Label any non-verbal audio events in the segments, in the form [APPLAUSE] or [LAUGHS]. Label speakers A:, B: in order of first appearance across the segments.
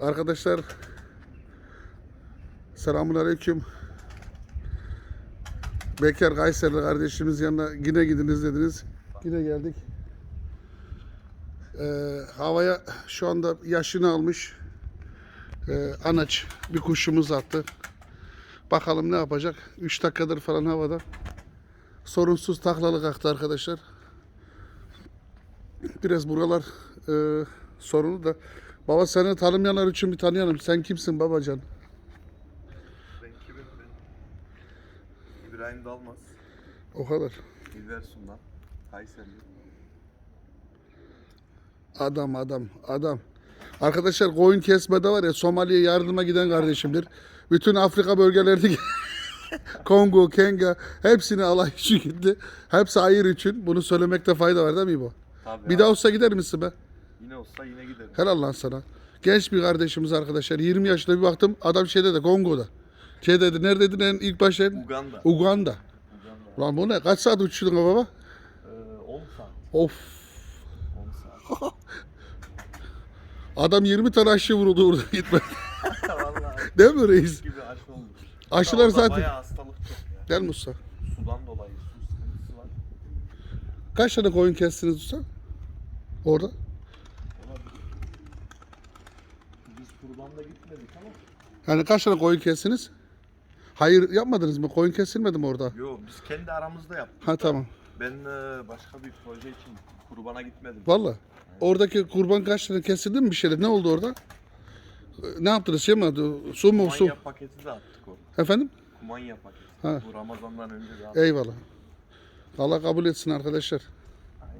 A: Arkadaşlar selamun aleyküm. Bekar Kayserili kardeşimiz yanına yine gidiniz dediniz. Yine geldik. Ee, havaya şu anda yaşını almış ee, anaç bir kuşumuz attı. Bakalım ne yapacak. 3 dakikadır falan havada. Sorunsuz taklalı kalktı arkadaşlar. Biraz buralar e, sorunu da. Baba seni tanımayanlar için bir tanıyalım. Sen kimsin babacan?
B: Ben kimim ben? İbrahim Dalmaz,
A: O kadar.
B: İlversun'dan, Kayseri.
A: Adam adam adam. Arkadaşlar koyun kesmede var ya Somali'ye yardıma giden kardeşimdir. Bütün Afrika bölgelerindeki [LAUGHS] Kongo, Kenga hepsini Allah için gitti. Hepsi hayır için. Bunu söylemekte fayda var değil mi bu?
B: Tabii
A: Bir
B: abi,
A: daha olsa gider misin be?
B: Yine olsa yine giderim.
A: Helal lan sana. Genç bir kardeşimiz arkadaşlar. 20 yaşında bir baktım adam şeyde de Kongo'da. Şey dedi neredeydin en ilk başta?
B: Uganda.
A: Uganda.
B: Uganda.
A: Lan bu ne? Kaç saat uçtun baba?
B: Ee, 10 saat.
A: Of.
B: 10 saat. [LAUGHS]
A: Adam 20 tane aşı vuruldu orada [LAUGHS] gitme.
B: Vallahi
A: Değil mi reis?
B: gibi aşı oldu.
A: Aşılar zaten.
B: Bayağı hastalık çok ya.
A: Gel Musa.
B: Sudan dolayı su sıkıntısı var.
A: Kaç tane koyun kestiniz Musa? Orada.
B: Biz kurbanda gitmedik ama.
A: Yani kaç tane koyun kestiniz? Hayır yapmadınız mı? Koyun kesilmedi mi orada?
B: Yo biz kendi aramızda yaptık.
A: Ha tamam.
B: Ben e, başka bir proje için kurbana gitmedim.
A: Valla. Oradaki kurban kaç tane kesildi mi bir şeyler? Ne oldu orada? Ne yaptınız? Şey mi? Su mu? Su.
B: Kumanya paketi de attık orada.
A: Efendim?
B: Kumanya paketi.
A: Ha.
B: Bu Ramazan'dan önce de attık.
A: Eyvallah. Allah kabul etsin arkadaşlar.
B: Aynen.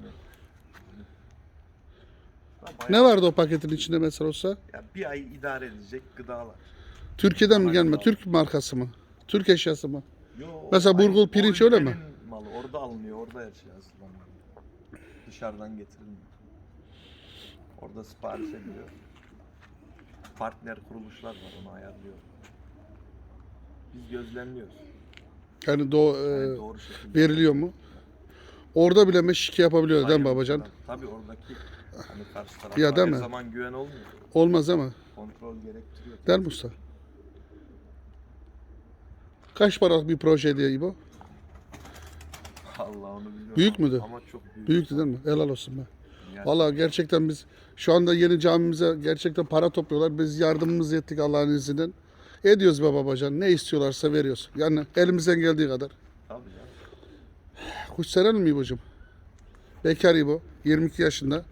B: Ha, bayağı-
A: Ne vardı o paketin içinde mesela olsa?
B: Ya bir ay idare edecek gıdalar.
A: Türkiye'den mi gelme? Türk markası mı? Türk eşyası mı?
B: Yo,
A: Mesela
B: o-
A: burgul,
B: o
A: pirinç öyle mi?
B: ülkenin Malı orada alınıyor, orada her şey hazırlanıyor. Dışarıdan getirilmiyor. Orada sipariş ediliyor. Partner kuruluşlar var onu ayarlıyor. Biz gözlemliyoruz.
A: Yani do, e,
B: Yani doğru şekilde.
A: veriliyor mu? Orada bile meşike yapabiliyor değil mi
B: Hayır,
A: babacan?
B: tabii- oradaki hani karşı tarafa
A: Ya değil
B: her
A: mi?
B: zaman güven olmuyor.
A: Olmaz ama.
B: Kontrol gerektiriyor.
A: Değil mi usta? Kaç paralık bir projeydi ya İbo?
B: Allah onu bilmiyorum.
A: Büyük müydü?
B: Ama çok büyük.
A: Büyüktü değil mi? Helal olsun be.
B: Yani
A: Vallahi gerçekten biz şu anda yeni camimize gerçekten para topluyorlar. Biz yardımımızı ettik Allah'ın izniyle. Ediyoruz be babacan. Ne istiyorlarsa veriyoruz. Yani elimizden geldiği kadar.
B: Tabii ya.
A: Kuş serelim mi İbo'cum? Bekar İbo. 22 yaşında.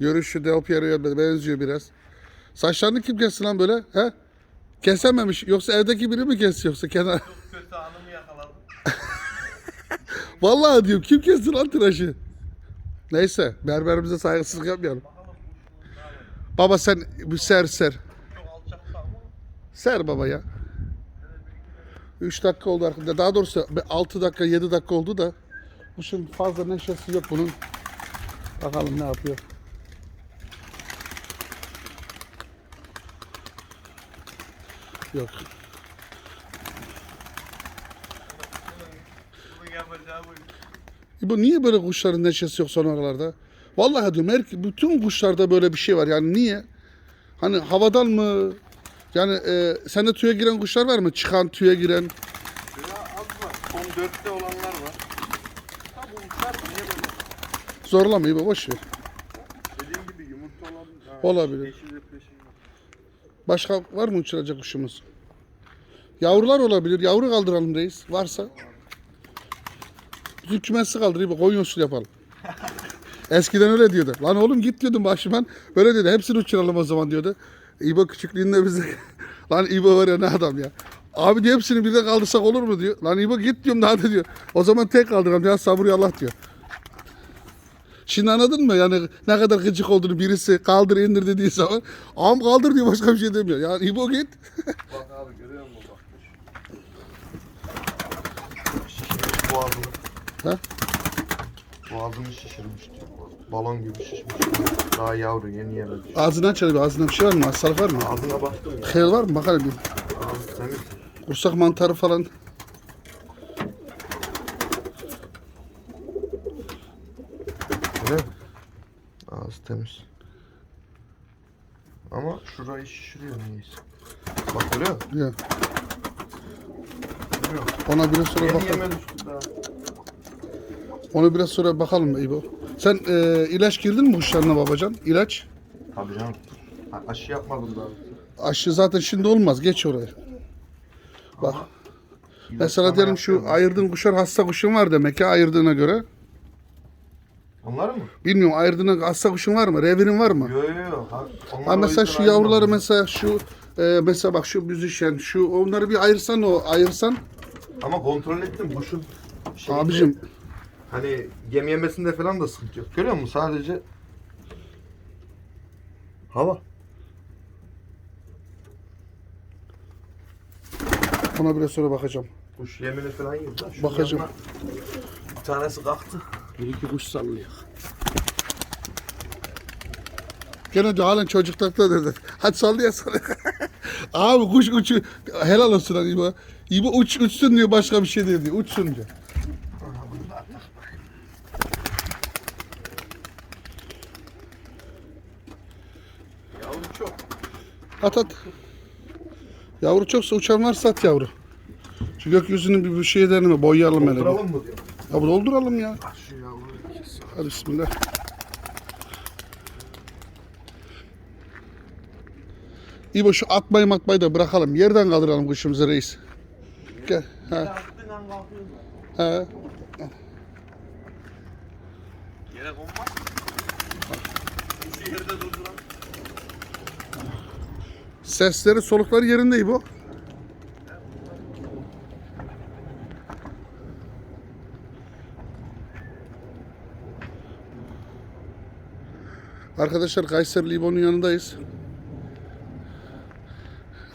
A: Görüşü Del Piero'ya benziyor biraz. Saçlarını kim kesti lan böyle? He? Kesememiş. Yoksa evdeki biri mi kesti yoksa kenar?
B: Kötü anımı yakaladım. [LAUGHS]
A: Vallahi diyorum kim kesti lan tıraşı? Neyse berberimize saygısızlık yapmayalım. Baba sen bir ser ser.
B: Çok
A: Ser baba ya. 3 dakika oldu arkadaşlar. Daha doğrusu 6 dakika 7 dakika oldu da. Kuşun fazla neşesi yok bunun. Bakalım ne yapıyor. Yok.
B: bu.
A: Bu niye böyle kuşların neşesi yok son aralarda? Vallahi diyorum her, bütün kuşlarda böyle bir şey var. Yani niye? Hani havadan mı? Yani e, sende tüye giren kuşlar var mı? Çıkan tüye giren.
B: Ya az var. Son dörtte olanlar var. Ha bu uçar mı? Niye böyle?
A: Zorlama İbo boş ver.
B: Dediğim gibi yumurta olan ha,
A: Olabilir.
B: Yeşil repreşim var.
A: Başka var mı uçuracak kuşumuz? Yavrular olabilir. Yavru kaldıralım reis. Varsa. Bütün kümesi kaldır İbo. Koyun usul yapalım. [LAUGHS] Eskiden öyle diyordu. Lan oğlum git diyordum başıman. Böyle dedi. Hepsini uçuralım o zaman diyordu. İbo küçüklüğünde bize. [LAUGHS] Lan İbo var ya ne adam ya. Abi diyor hepsini birden kaldırsak olur mu diyor. Lan İbo git diyorum daha da diyor. O zaman tek kaldıralım ya sabır ya Allah diyor. Şimdi anladın mı? Yani ne kadar gıcık olduğunu birisi kaldır indir dediği zaman am kaldır diyor başka bir şey demiyor. Yani İbo git.
B: Bak abi görüyor musun bak. Şişirmiş boğazını.
A: Ha?
B: Boğazını şişirmiş diyor. Balon gibi şişmiş. Daha yavru yeni yemedi.
A: Ağzından çal bir ağzında bir şey var mı? Hastalık var mı?
B: Ağzına baktım ya.
A: Khel var mı? Bakalım bir.
B: Temiz.
A: Kursak mantarı falan.
B: Öyle mi? Ağzı temiz. Ama şurayı şişiriyor neyse. Bak görüyor musun?
A: Ya.
B: Görüyor musun?
A: Ona biraz sonra
B: Yeni
A: bakalım.
B: yeme düştü daha.
A: Ona biraz sonra bakalım İbo. Sen e, ilaç girdin mi kuşlarına babacan? İlaç?
B: Tabii canım. Aşı yapmadım daha.
A: Aşı zaten şimdi olmaz. Geç oraya. Bak. Mesela diyelim şu
B: yapıyorum.
A: ayırdığın kuşlar hasta kuşun var demek ki ayırdığına göre.
B: Onlar mı?
A: Bilmiyorum ayırdığına hasta kuşun var mı? Revirin var mı?
B: Yo yo yo. Ha, onlar
A: Ha
B: o
A: mesela
B: yüzden
A: şu yavruları
B: ayrılmadım.
A: mesela şu e, mesela bak şu büzüşen şu onları bir ayırsan o ayırsan
B: Ama kontrol ettim kuşun. şeyinde,
A: abicim
B: Hani yem yemesinde falan da sıkıntı yok. Görüyor musun? Sadece hava.
A: ona biraz sonra bakacağım.
B: Kuş yemini falan. Şunun
A: Bakacağım.
B: yanına Bir tanesi kalktı.
A: Bir iki kuş sallıyor. Gene de halen çocuktakta dedi. Hadi sallaya sallaya. [LAUGHS] Abi kuş uçu helal olsun lan İbo. İbo uç, uçsun diyor başka bir şey değil diyor. Uçsun diyor. At at. Yavru çoksa uçan var sat yavru. Şu gökyüzünün bir, bir şey deneme boyayalım hele.
B: Dolduralım mı diyor.
A: Ya bu dolduralım ya.
B: Ah şu yavruyu kes.
A: Hadi bismillah. İbo şu atmayı matmayı da bırakalım. Yerden kaldıralım kuşumuzu reis. Gel. Ha. Ha.
B: Yere konmaz. Kuşu yerde durduran.
A: Sesleri solukları yerinde İbo. Arkadaşlar Kayseri İbo'nun yanındayız.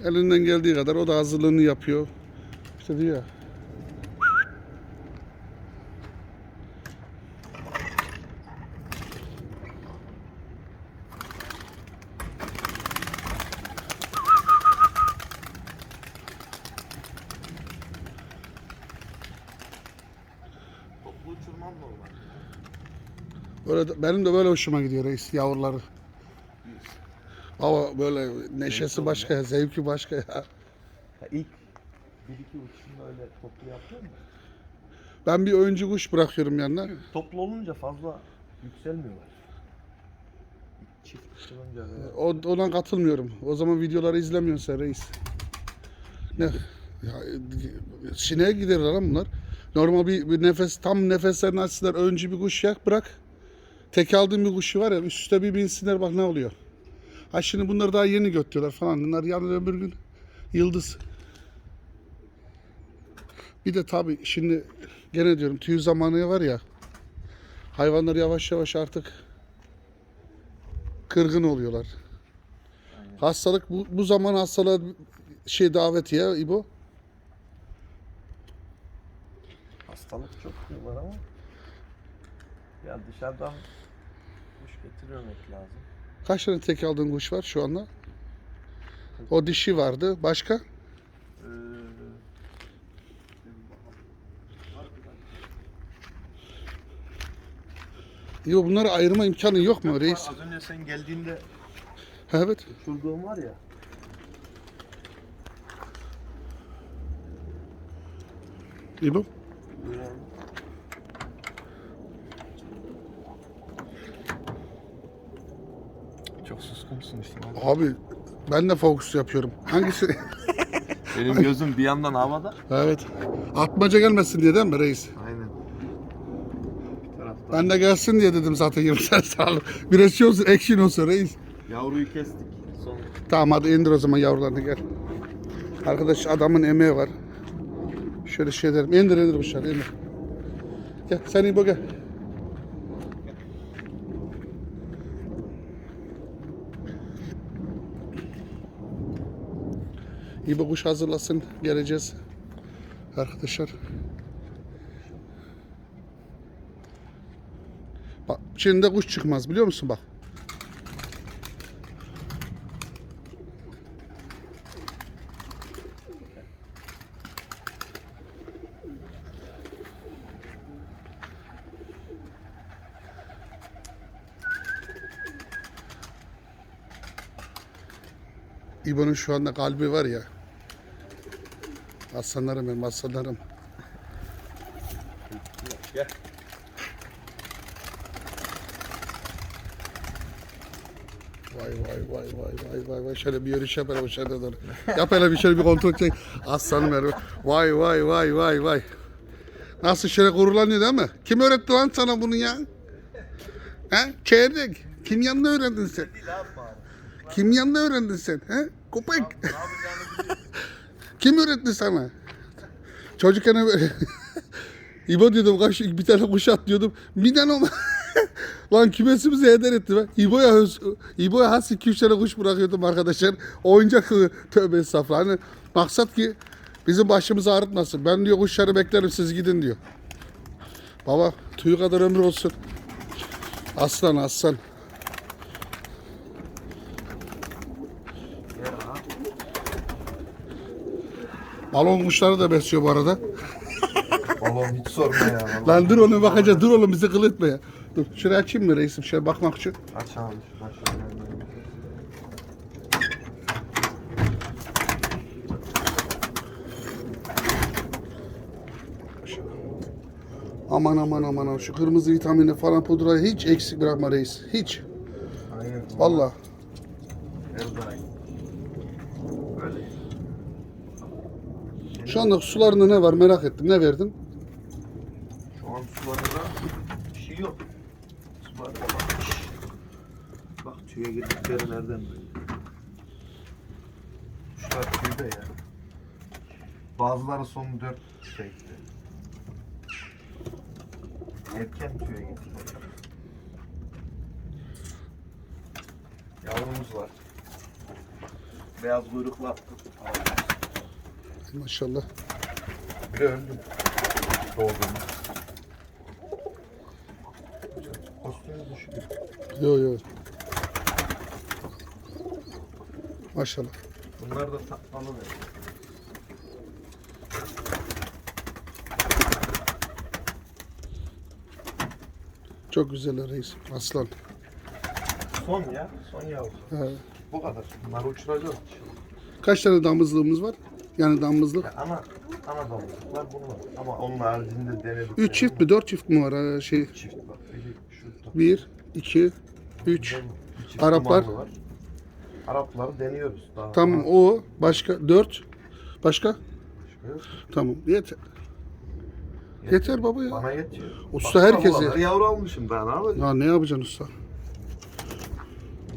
A: Elinden geldiği kadar o da hazırlığını yapıyor. İşte diyor ya.
B: Toplu uçurmam normal.
A: Böyle benim de böyle hoşuma gidiyor reis yavruları. Ama böyle neşesi başka, zevki başka ya.
B: Ha, ilk bir iki uçuşunda öyle toplu yapıyor mu?
A: Ben bir oyuncu kuş bırakıyorum yanına.
B: Toplu olunca fazla yükselmiyorlar. Çift uçurunca böyle.
A: O, ona katılmıyorum. O zaman videoları izlemiyorsun sen reis. Ne? Ya, sineğe giderler lan bunlar. Normal bir, bir nefes, tam nefeslerini açsınlar. Önce bir kuş yak bırak. Tek aldığın bir kuşu var ya üst üste bir binsinler bak ne oluyor. Ha şimdi bunları daha yeni götürüyorlar falan. Bunlar yarın öbür gün yıldız. Bir de tabii şimdi gene diyorum tüy zamanı var ya. Hayvanlar yavaş yavaş artık kırgın oluyorlar. Hastalık bu, bu zaman hastalığa şey davetiye İbo.
B: Hastalık çok diyorlar ama. Ya dışarıdan getirmemek lazım.
A: Kaç tane tek aldığın kuş var şu anda? O dişi vardı. Başka?
B: Ee,
A: İbo bunları ayırma imkanı yok mu reis?
B: Az önce sen geldiğinde
A: Evet.
B: uçurduğum var ya.
A: İbo.
B: Çok suskunsun İsmail.
A: Abi ben de fokus yapıyorum. Hangisi? [LAUGHS]
B: Benim gözüm bir yandan havada.
A: evet. Atmaca gelmesin diye değil mi reis?
B: Aynen. Bir taraftan.
A: Ben de gelsin diye dedim zaten 20 tane sağlam. Biraz şey olsun, action olsun reis.
B: Yavruyu kestik. Son
A: Tamam hadi indir o zaman yavrularını gel. Arkadaş adamın emeği var. Şöyle şey ederim. İndir indir kuşları indir. Gel sen İbo gel. İbo kuş hazırlasın. Geleceğiz. Arkadaşlar. Bak şimdi kuş çıkmaz biliyor musun bak. İbo'nun şu anda kalbi var ya. Aslanlarım benim aslanlarım.
B: Gel.
A: Vay vay vay vay vay vay vay şöyle bir yürüyüş yap hele dışarıda doğru. Yap hele bir şöyle bir kontrol çek. Aslanım benim. Vay vay vay vay vay. Nasıl şöyle gururlanıyor değil mi? Kim öğretti lan sana bunu ya? He? Çeyrek. Kim yanında öğrendin sen? Kim yanında öğrendin sen? He? Köpek. Kim öğretti sana? Çocukken böyle... [LAUGHS] İbo diyordum kaç bir tane kuş at diyordum. Bir tane olma. [LAUGHS] Lan kümesimizi heder etti be. İbo'ya İbo'ya has 2-3 tane kuş bırakıyordum arkadaşlar. Oyuncak tövbe estağfurullah. Hani maksat ki bizim başımızı ağrıtmasın. Ben diyor kuşları beklerim siz gidin diyor. Baba tüyü kadar ömür olsun. Aslan aslan. Balon kuşları da besliyor bu arada.
B: Balon hiç sorma ya. vallahi.
A: Lan dur onu bakacağız. Dur oğlum bizi kıl etme ya. Dur şuraya açayım mı reisim şöyle bakmak için.
B: Aç abi.
A: Aman aman aman aman. şu kırmızı vitamini falan pudrayı hiç eksik bırakma reis. Hiç.
B: Aynen.
A: Vallahi.
B: Her.
A: Şu anda sularında ne var merak ettim. Ne verdin?
B: Şu an sularında bir şey yok. Sularda bak. Bak tüye girdikleri nereden belli. Kuşlar tüyde ya. Bazıları son dört şeydi. Erken tüye gitti. Yavrumuz var. Beyaz kuyruklu attı.
A: Maşallah.
B: Biri öldü. Doğduğunda. Kostümü düşüyor.
A: Yo yo. Maşallah.
B: Bunlar da tatmalı be.
A: Çok güzel reis. Aslan.
B: Son ya. Son yavru.
A: He.
B: Bu kadar. Bunları uçuracağız.
A: Kaç tane damızlığımız var? Yani damızlık.
B: Ya ana, ana damızlıklar bunlar. Ama onun haricinde denedik.
A: 3 çift mi 4 çift mi var? Ha, Şey
B: Çift bak. Şurada.
A: 1 2 3
B: Bir çift
A: Araplar?
B: dumanlı Var. Arapları deniyoruz daha.
A: Tamam
B: Ama
A: o başka 4 başka?
B: başka yok.
A: Tamam yeter. Yeter baba ya.
B: Bana yetiyor.
A: Usta
B: Baksana
A: herkesi-
B: buraları Yavru almışım ne yapacağım?
A: Ya ne yapacaksın usta?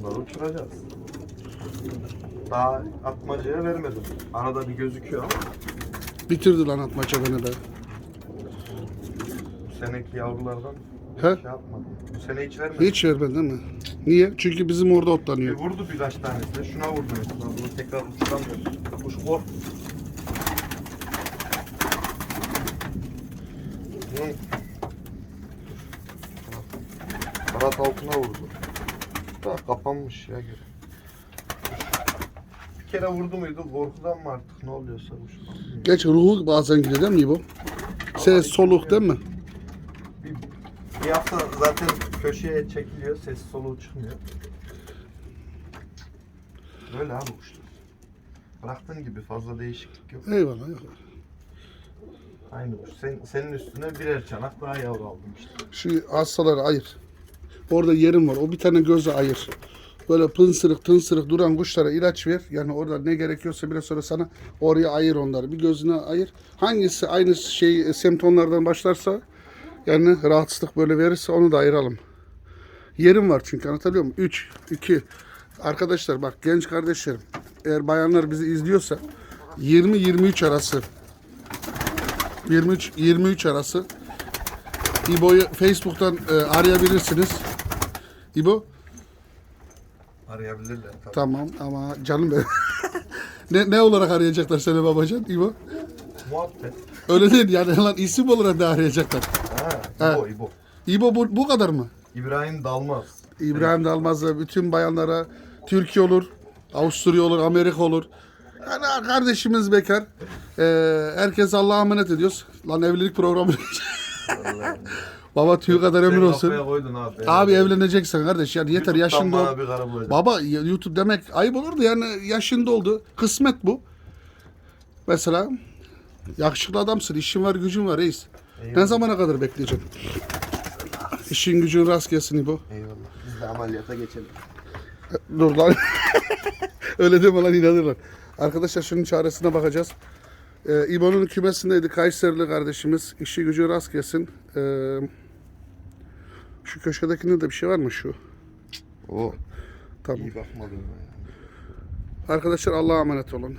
B: Bunları uçuracağız. Daha atmacaya vermedim. Arada bir gözüküyor ama
A: Bitirdi lan atmaca beni be.
B: bu seneki yavrulardan
A: He?
B: şey yapmadım. Bu sene hiç vermedim.
A: Hiç vermedin değil mi? Niye? Çünkü bizim orada
B: Bir
A: otlanıyor.
B: vurdu birkaç tanesine. Şuna vurdu mesela. Bunu tekrar uçuramıyorum. Kuş kork. Ne? Kanat altına vurdu. Da kapanmış ya göre. Kere vurdu muydu? Korkudan mı artık ne kuş. bilmiyorum.
A: Geç ruhu bazen gidiyor değil mi bu? Ses soluk değil mi?
B: Bir, bir hafta zaten köşeye çekiliyor. Ses soluğu çıkmıyor. Böyle abi kuşlar. Bıraktığın gibi fazla değişiklik yok.
A: Eyvallah. yok.
B: Aynı kuş. Sen, senin üstüne birer çanak daha yavru aldım işte.
A: Şu hastaları ayır. Orada yerim var. O bir tane gözü ayır. Böyle pınsırık tınsırık duran kuşlara ilaç ver. Yani orada ne gerekiyorsa biraz sonra sana oraya ayır onları. Bir gözüne ayır. Hangisi aynı şey semptomlardan başlarsa yani rahatsızlık böyle verirse onu da ayıralım. Yerim var çünkü anlatabiliyor muyum? 3, 2. Arkadaşlar bak genç kardeşlerim. Eğer bayanlar bizi izliyorsa 20-23 arası 23 23 arası İbo'yu Facebook'tan e, arayabilirsiniz. İbo
B: Arayabilirler tabii.
A: tamam ama canım benim. [LAUGHS] ne, ne olarak arayacaklar seni babacan İbo?
B: Muhabbet.
A: Öyle değil yani lan isim olarak da arayacaklar.
B: Ha, İbo, İbo.
A: İbo bu, bu kadar mı?
B: İbrahim Dalmaz.
A: İbrahim Dalmaz'la bütün bayanlara Türkiye olur, Avusturya olur, Amerika olur. Yani kardeşimiz bekar. Ee, herkes Allah'a emanet ediyoruz. Lan evlilik programı. [LAUGHS] Baba tüy kadar ömür olsun.
B: koydun abi.
A: Abi evleneceksin kardeş yani yeter
B: YouTube'dan
A: yaşında
B: bana
A: ol.
B: bir karı bulacak.
A: Baba YouTube demek ayıp olurdu yani yaşında oldu. Kısmet bu. Mesela yakışıklı adamsın, işin var, gücün var reis. Ne zamana kadar bekleyeceksin? İşin gücün rast gelsin bu.
C: Eyvallah. Biz de ameliyata geçelim.
A: Dur lan. [LAUGHS] Öyle deme lan inanırlar. Arkadaşlar şunun çaresine bakacağız. Ee, İbo'nun kümesindeydi Kayserili kardeşimiz. İşi gücü rast gelsin. Ee, şu köşedekinde de bir şey var mı şu?
C: Oo.
A: Tamam.
C: İyi bakmadım ya.
A: Arkadaşlar Allah'a emanet olun.